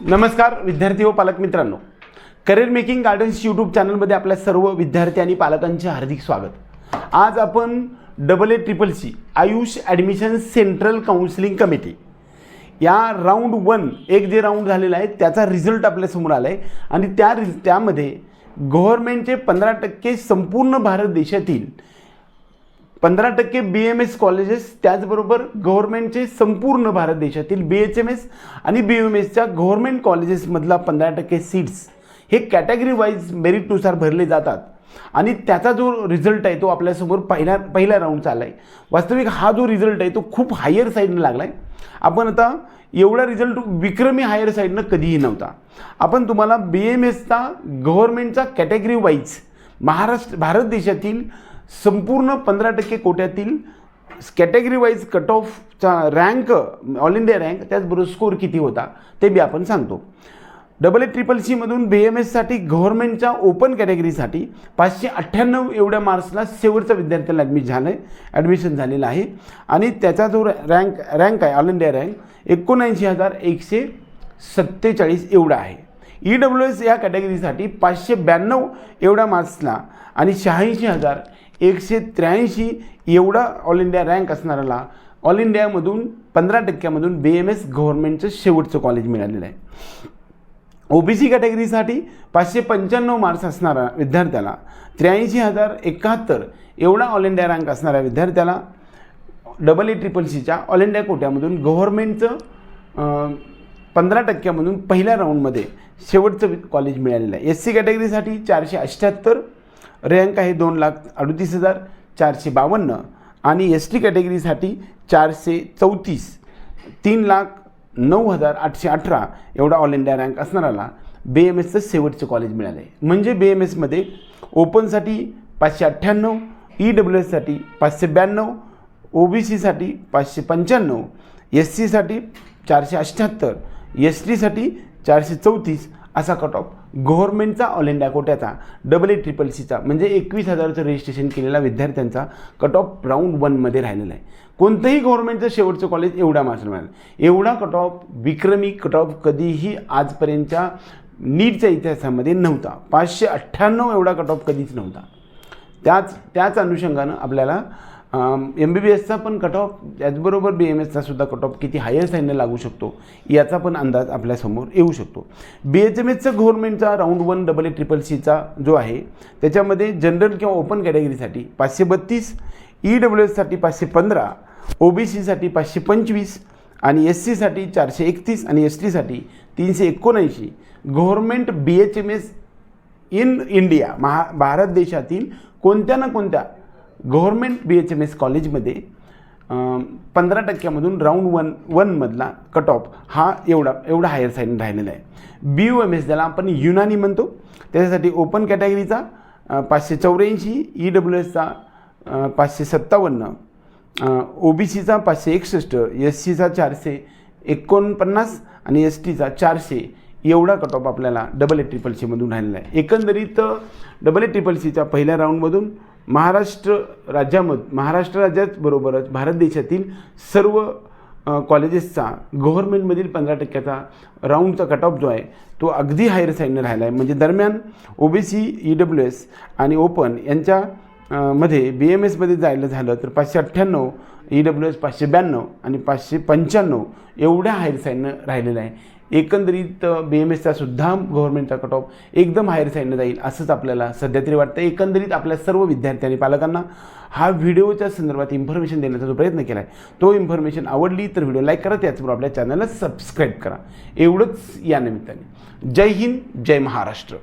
नमस्कार विद्यार्थी व पालक मित्रांनो. करिअर मेकिंग गार्डन्स यूट्यूब चॅनलमध्ये आपल्या सर्व विद्यार्थी आणि पालकांचे हार्दिक स्वागत. आज आपण double A triple C Ayush admission central counselling committee या राऊंड वन एक जे राऊंड झालेला आहे त्याचा रिझल्ट आपल्यासमोर आला आहे आणि त्या रिज त्यामध्ये गव्हर्मेंटचे पंधरा टक्के संपूर्ण भारत देशातील पंधरा टक्के बी एम एस कॉलेजेस त्याचबरोबर गव्हर्नमेंटचे संपूर्ण भारत देशातील बी एच एम एस आणि बी एम एसच्या गव्हर्नमेंट कॉलेजेसमधला पंधरा टक्के सीट्स हे कॅटेगरी वाईज मेरिटनुसार भरले जातात. आणि त्याचा जो रिझल्ट आहे तो आपल्यासमोर पहिल्या पहिल्या राऊंडचा आला आहे वास्तविक हा जो रिझल्ट आहे तो खूप हायर साईडनं लागला आहे आपण आता एवढा रिझल्ट विक्रमी हायर साईडनं कधीही नव्हता. आपण तुम्हाला बी एम एसचा गव्हर्नमेंटचा कॅटेगरी वाईज महाराष्ट्र भारत देशातील संपूर्ण पंधरा टक्के कोट्यातील कॅटेगरी वाईज कट ऑफचा रँक ऑल इंडिया रँक त्याचबरोबर स्कोर किती होता ते बी आपण सांगतो. डबल ए ट्रिपल सीमधून बी एम एससाठी गव्हर्नमेंटच्या ओपन कॅटेगरीसाठी पाचशे अठ्ठ्याण्णव एवढ्या मार्क्सला शेवटचा विद्यार्थ्याला ॲडमिट झालं आहे ॲडमिशन झालेलं आहे. आणि त्याचा जो रँक रँक आहे ऑल इंडिया रँक एकोणऐंशी हजार एकशे सत्तेचाळीस एवढा आहे. ई डब्ल्यू एस या कॅटेगरीसाठी पाचशे ब्याण्णव एवढ्या मार्क्सला आणि शहाऐंशी हजार एकशे त्र्याऐंशी एवढा ऑल इंडिया रँक असणाऱ्याला ऑल इंडियामधून पंधरा टक्क्यामधून बी एम एस गव्हर्नमेंटचं शेवटचं कॉलेज मिळालेलं आहे. ओबीसी कॅटेगरीसाठी पाचशे पंच्याण्णव मार्क्स असणाऱ्या विद्यार्थ्याला त्र्याऐंशी हजार एकाहत्तर एवढा ऑल इंडिया रँक असणाऱ्या विद्यार्थ्याला डबल ए ट्रिपल सीच्या ऑल इंडिया कोट्यामधून गव्हर्नमेंटचं पंधरा टक्क्यामधून पहिल्या राऊंडमध्ये शेवटचं कॉलेज मिळालेलं आहे. एस सी कॅटेगरीसाठी चारशे अठ्ठ्याहत्तर रँक आहे दोन लाख अडतीस हजार चारशे बावन्न. आणि एस टी कॅटेगरीसाठी चारशे चौतीस. तीन लाख नऊ हजार आठशे अठरा एवढा ऑल इंडिया रँक असणाराला बी एम एसचं शेवटचं कॉलेज मिळालं आहे म्हणजे बी एम एसमध्ये ओपनसाठी पाचशे अठ्ठ्याण्णव ई डब्ल्यू एससाठी पाचशे ब्याण्णव ओ बी सीसाठी पाचशे पंच्याण्णव एस सीसाठी चारशे अठ्ठ्याहत्तर एस टीसाठी चारशे चौतीस असा कट ऑफ गव्हर्नमेंटचा ऑल इंडिया कोट्याचा डबल ए ट्रिपल सीचा म्हणजे एकवीस हजारचं रजिस्ट्रेशन केलेला विद्यार्थ्यांचा कट ऑफ राऊंड वनमध्ये राहिलेला आहे. कोणतंही गव्हर्नमेंटचं शेवटचं कॉलेज एवढा मार्क्स मिळाला एवढा कट ऑफ विक्रमी कट ऑफ कधीही आजपर्यंतच्या नीटच्या इतिहासामध्ये नव्हता. पाचशे अठ्ठ्याण्णव एवढा कट ऑफ कधीच नव्हता. त्याच त्याच अनुषंगानं आपल्याला एम बी बी एसचा पण कट ऑफ त्याचबरोबर बी एम एसचा सुद्धा कट ऑफ किती हायर साईडने लागू शकतो याचा पण अंदाज आपल्यासमोर येऊ शकतो. बी एच एम एसचा गव्हर्नमेंटचा round one double A triple सीचा जो आहे त्याच्यामध्ये जनरल किंवा ओपन कॅटेगरीसाठी पाचशे बत्तीस ई डब्ल्यू एससाठी पाचशे पंधरा ओ बी सीसाठी पाचशे पंचवीस आणि एस सीसाठी चारशे एकतीस आणि एस टीसाठी तीनशे एकोणऐंशी. Government B H M S in India महा भारत देशातील कोणत्या ना कोणत्या government B H M S कॉलेजमध्ये पंधरा टक्क्यामधून राऊंड वन वनमधला कट ऑफ हा एवढा एवढा हायर साईडने राहिलेला आहे. बी यू एम एस ज्याला आपण युनानी म्हणतो त्याच्यासाठी ओपन कॅटेगरीचा पाचशे चौऱ्याऐंशी ई डब्ल्यू एसचा पाचशे सत्तावन्न ओ बी सीचा पाचशे एकसष्ट एस सीचा चारशे एकोणपन्नास आणि एस टीचा चारशे. एवढा कट ऑफ आपल्याला डबल ए ट्रिपल सीमधून राहिलेला आहे. एकंदरीत डबल ए ट्रिपल सीच्या पहिल्या राऊंडमधून महाराष्ट्र राज्यामध महाराष्ट्र राज्यात बरोबरच भारत देशातील सर्व कॉलेजेसचा गव्हर्नमेंटमधील पंधरा टक्क्याचा राऊंडचा कट ऑफ जो आहे तो अगदी हायर साईडनं राहिला आहे म्हणजे दरम्यान O B C E W S आणि ओपन यांच्या मध्ये बी एम एसमध्ये जायला झालं तर पाचशे अठ्ठ्याण्णव ई डब्ल्यू एस पाचशे ब्याण्णव आणि पाचशे पंच्याण्णव एवढ्या हायर साईडनं राहिलेलं आहे. एकंदरीत बी एम एसचा सुद्धा गव्हर्नमेंटचा कट ऑफ एकदम हायर साईडनं जाईल असंच आपल्याला सध्या तरी वाटतं एकंदरीत आपल्या सर्व विद्यार्थी आणि पालकांना हा व्हिडिओच्या संदर्भात इन्फॉर्मेशन देण्याचा जो प्रयत्न केला आहे तो इन्फॉर्मेशन आवडली तर व्हिडिओ लाईक करा त्याचबरोबर आपल्या चॅनलला सबस्क्राईब करा. एवढंच या निमित्ताने. जय हिंद जय महाराष्ट्र.